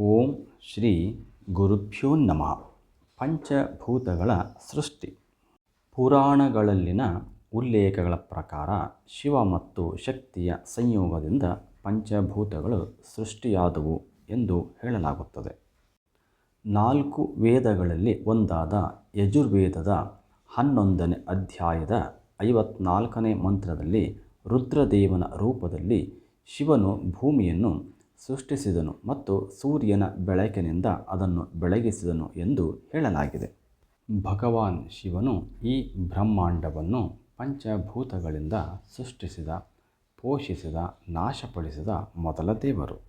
ಓಂ ಶ್ರೀ ಗುರುಭ್ಯೋ ನಮಃ. ಪಂಚಭೂತಗಳ ಸೃಷ್ಟಿ. ಪುರಾಣಗಳಲ್ಲಿನ ಉಲ್ಲೇಖಗಳ ಪ್ರಕಾರ ಶಿವ ಮತ್ತು ಶಕ್ತಿಯ ಸಂಯೋಗದಿಂದ ಪಂಚಭೂತಗಳು ಸೃಷ್ಟಿಯಾದವು ಎಂದು ಹೇಳಲಾಗುತ್ತದೆ. ನಾಲ್ಕು ವೇದಗಳಲ್ಲಿ ಒಂದಾದ ಯಜುರ್ವೇದದ ಹನ್ನೊಂದನೇ ಅಧ್ಯಾಯದ ಐವತ್ನಾಲ್ಕನೇ ಮಂತ್ರದಲ್ಲಿ ರುದ್ರದೇವನ ರೂಪದಲ್ಲಿ ಶಿವನು ಭೂಮಿಯನ್ನು ಸೃಷ್ಟಿಸಿದನು ಮತ್ತು ಸೂರ್ಯನ ಬೆಳಕಿನಿಂದ ಅದನ್ನು ಬೆಳಗಿಸಿದನು ಎಂದು ಹೇಳಲಾಗಿದೆ. ಭಗವಾನ್ ಶಿವನು ಈ ಬ್ರಹ್ಮಾಂಡವನ್ನು ಪಂಚಭೂತಗಳಿಂದ ಸೃಷ್ಟಿಸಿದ, ಪೋಷಿಸಿದ, ನಾಶಪಡಿಸಿದ ಮೊದಲ ದೇವರು.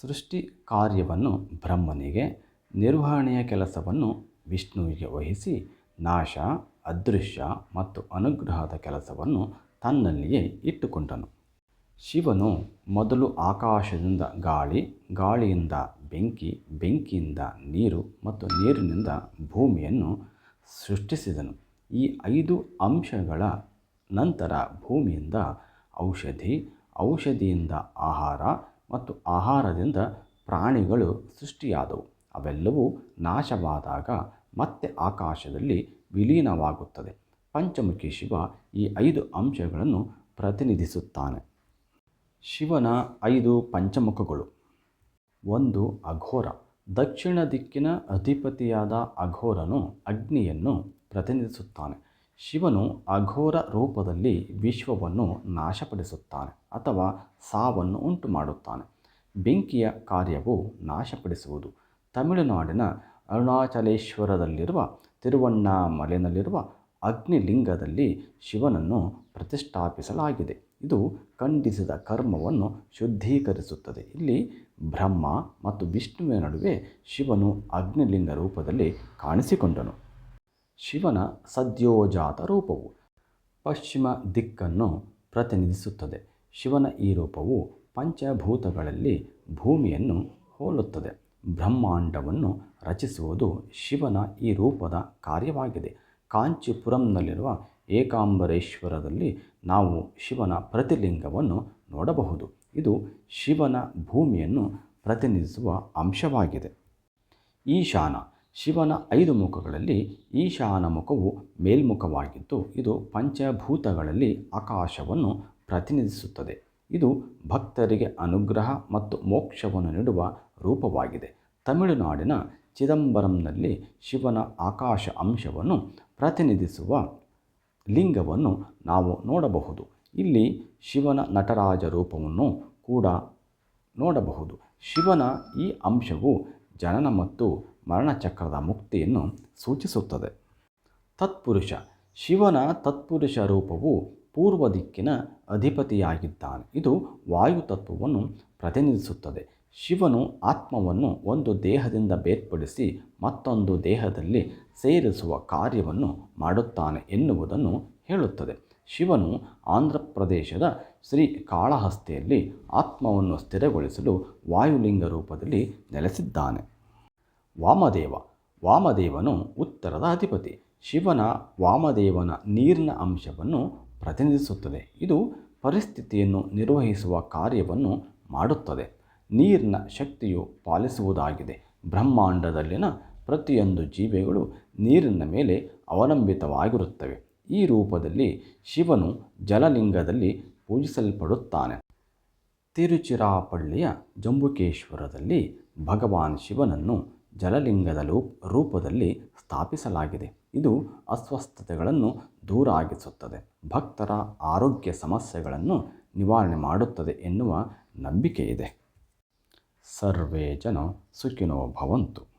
ಸೃಷ್ಟಿ ಕಾರ್ಯವನ್ನು ಬ್ರಹ್ಮನಿಗೆ, ನಿರ್ವಹಣೆಯ ಕೆಲಸವನ್ನು ವಿಷ್ಣುವಿಗೆ ವಹಿಸಿ, ನಾಶ, ಅದೃಶ್ಯ ಮತ್ತು ಅನುಗ್ರಹದ ಕೆಲಸವನ್ನು ತನ್ನಲ್ಲಿಯೇ ಇಟ್ಟುಕೊಂಡನು. ಶಿವನು ಮೊದಲು ಆಕಾಶದಿಂದ ಗಾಳಿ, ಗಾಳಿಯಿಂದ ಬೆಂಕಿ, ಬೆಂಕಿಯಿಂದ ನೀರು ಮತ್ತು ನೀರಿನಿಂದ ಭೂಮಿಯನ್ನು ಸೃಷ್ಟಿಸಿದನು. ಈ ಐದು ಅಂಶಗಳ ನಂತರ ಭೂಮಿಯಿಂದ ಔಷಧಿ, ಔಷಧಿಯಿಂದ ಆಹಾರ ಮತ್ತು ಆಹಾರದಿಂದ ಪ್ರಾಣಿಗಳು ಸೃಷ್ಟಿಯಾದವು. ಅವೆಲ್ಲವೂ ನಾಶವಾದಾಗ ಮತ್ತೆ ಆಕಾಶದಲ್ಲಿ ವಿಲೀನವಾಗುತ್ತದೆ. ಪಂಚಮುಖಿ ಶಿವ ಈ ಐದು ಅಂಶಗಳನ್ನು ಪ್ರತಿನಿಧಿಸುತ್ತಾನೆ. ಶಿವನ ಐದು ಪಂಚಮುಖಗಳು. ಒಂದು ಅಘೋರ. ದಕ್ಷಿಣ ದಿಕ್ಕಿನ ಅಧಿಪತಿಯಾದ ಅಘೋರನು ಅಗ್ನಿಯನ್ನು ಪ್ರತಿನಿಧಿಸುತ್ತಾನೆ. ಶಿವನು ಅಘೋರ ರೂಪದಲ್ಲಿ ವಿಶ್ವವನ್ನು ನಾಶಪಡಿಸುತ್ತಾನೆ ಅಥವಾ ಸಾವನ್ನು ಉಂಟು ಮಾಡುತ್ತಾನೆ ಬೆಂಕಿಯ ಕಾರ್ಯವು ನಾಶಪಡಿಸುವುದು. ತಮಿಳುನಾಡಿನ ಅರುಣಾಚಲೇಶ್ವರದಲ್ಲಿರುವ ತಿರುವಣ್ಣಾಮಲೆಯಲ್ಲಿರುವ ಅಗ್ನಿಲಿಂಗದಲ್ಲಿ ಶಿವನನ್ನು ಪ್ರತಿಷ್ಠಾಪಿಸಲಾಗಿದೆ. ಇದು ಖಂಡಿಸಿದ ಕರ್ಮವನ್ನು ಶುದ್ಧೀಕರಿಸುತ್ತದೆ. ಇಲ್ಲಿ ಬ್ರಹ್ಮ ಮತ್ತು ವಿಷ್ಣುವಿನ ನಡುವೆ ಶಿವನು ಅಗ್ನಿಲಿಂಗ ರೂಪದಲ್ಲಿ ಕಾಣಿಸಿಕೊಂಡನು. ಶಿವನ ಸದ್ಯೋಜಾತ ರೂಪವು ಪಶ್ಚಿಮ ದಿಕ್ಕನ್ನು ಪ್ರತಿನಿಧಿಸುತ್ತದೆ. ಶಿವನ ಈ ರೂಪವು ಪಂಚಭೂತಗಳಲ್ಲಿ ಭೂಮಿಯನ್ನು ಹೋಲುತ್ತದೆ. ಬ್ರಹ್ಮಾಂಡವನ್ನು ರಚಿಸುವುದು ಶಿವನ ಈ ರೂಪದ ಕಾರ್ಯವಾಗಿದೆ. ಕಾಂಚಿಪುರಂನಲ್ಲಿರುವ ಏಕಾಂಬರೇಶ್ವರದಲ್ಲಿ ನಾವು ಶಿವನ ಪ್ರತಿಲಿಂಗವನ್ನು ನೋಡಬಹುದು. ಇದು ಶಿವನ ಭೂಮಿಯನ್ನು ಪ್ರತಿನಿಧಿಸುವ ಅಂಶವಾಗಿದೆ. ಈಶಾನ. ಶಿವನ ಐದು ಮುಖಗಳಲ್ಲಿ ಈಶಾನ ಮುಖವು ಮೇಲ್ಮುಖವಾಗಿದ್ದು, ಇದು ಪಂಚಭೂತಗಳಲ್ಲಿ ಆಕಾಶವನ್ನು ಪ್ರತಿನಿಧಿಸುತ್ತದೆ. ಇದು ಭಕ್ತರಿಗೆ ಅನುಗ್ರಹ ಮತ್ತು ಮೋಕ್ಷವನ್ನು ನೀಡುವ ರೂಪವಾಗಿದೆ. ತಮಿಳುನಾಡಿನ ಚಿದಂಬರಂನಲ್ಲಿ ಶಿವನ ಆಕಾಶ ಅಂಶವನ್ನು ಪ್ರತಿನಿಧಿಸುವ ಲಿಂಗವನ್ನು ನಾವು ನೋಡಬಹುದು. ಇಲ್ಲಿ ಶಿವನ ನಟರಾಜ ರೂಪವನ್ನು ಕೂಡ ನೋಡಬಹುದು. ಶಿವನ ಈ ಅಂಶವು ಜನನ ಮತ್ತು ಮರಣಚಕ್ರದ ಮುಕ್ತಿಯನ್ನು ಸೂಚಿಸುತ್ತದೆ. ತತ್ಪುರುಷ. ಶಿವನ ತತ್ಪುರುಷ ರೂಪವು ಪೂರ್ವ ದಿಕ್ಕಿನ ಅಧಿಪತಿಯಾಗಿದ್ದಾನೆ. ಇದು ವಾಯು ತತ್ವವನ್ನು ಪ್ರತಿನಿಧಿಸುತ್ತದೆ. ಶಿವನು ಆತ್ಮವನ್ನು ಒಂದು ದೇಹದಿಂದ ಬೇರ್ಪಡಿಸಿ ಮತ್ತೊಂದು ದೇಹದಲ್ಲಿ ಸೇರಿಸುವ ಕಾರ್ಯವನ್ನು ಮಾಡುತ್ತಾನೆ ಎನ್ನುವುದನ್ನು ಹೇಳುತ್ತದೆ. ಶಿವನು ಆಂಧ್ರ ಪ್ರದೇಶದ ಶ್ರೀ ಕಾಳಹಸ್ತಿಯಲ್ಲಿ ಆತ್ಮವನ್ನು ಸ್ಥಿರಗೊಳಿಸಲು ವಾಯುಲಿಂಗ ರೂಪದಲ್ಲಿ ನೆಲೆಸಿದ್ದಾನೆ. ವಾಮದೇವ. ವಾಮದೇವನು ಉತ್ತರದ ಅಧಿಪತಿ. ಶಿವನ ವಾಮದೇವನ ನೀರಿನ ಅಂಶವನ್ನು ಪ್ರತಿನಿಧಿಸುತ್ತದೆ. ಇದು ಪರಿಸ್ಥಿತಿಯನ್ನು ನಿರ್ವಹಿಸುವ ಕಾರ್ಯವನ್ನು ಮಾಡುತ್ತದೆ. ನೀರಿನ ಶಕ್ತಿಯು ಪಾಲಿಸುವುದಾಗಿದೆ. ಬ್ರಹ್ಮಾಂಡದಲ್ಲಿನ ಪ್ರತಿಯೊಂದು ಜೀವಿಗಳು ನೀರಿನ ಮೇಲೆ ಅವಲಂಬಿತವಾಗಿರುತ್ತವೆ. ಈ ರೂಪದಲ್ಲಿ ಶಿವನು ಜಲಲಿಂಗದಲ್ಲಿ ಪೂಜಿಸಲ್ಪಡುತ್ತಾನೆ. ತಿರುಚಿರಾಪಳ್ಳಿಯ ಜಂಬುಕೇಶ್ವರದಲ್ಲಿ ಭಗವಾನ್ ಶಿವನನ್ನು ಜಲಲಿಂಗದ ರೂಪದಲ್ಲಿ ಸ್ಥಾಪಿಸಲಾಗಿದೆ. ಇದು ಅಸ್ವಸ್ಥತೆಗಳನ್ನು ದೂರ ಆಗಿಸುತ್ತದೆ ಭಕ್ತರ ಆರೋಗ್ಯ ಸಮಸ್ಯೆಗಳನ್ನು ನಿವಾರಣೆ ಮಾಡುತ್ತದೆ ಎನ್ನುವ ನಂಬಿಕೆ ಇದೆ ಸರ್ವೇ ಜನ ಸುಖಿನೋ ಭವಂತು.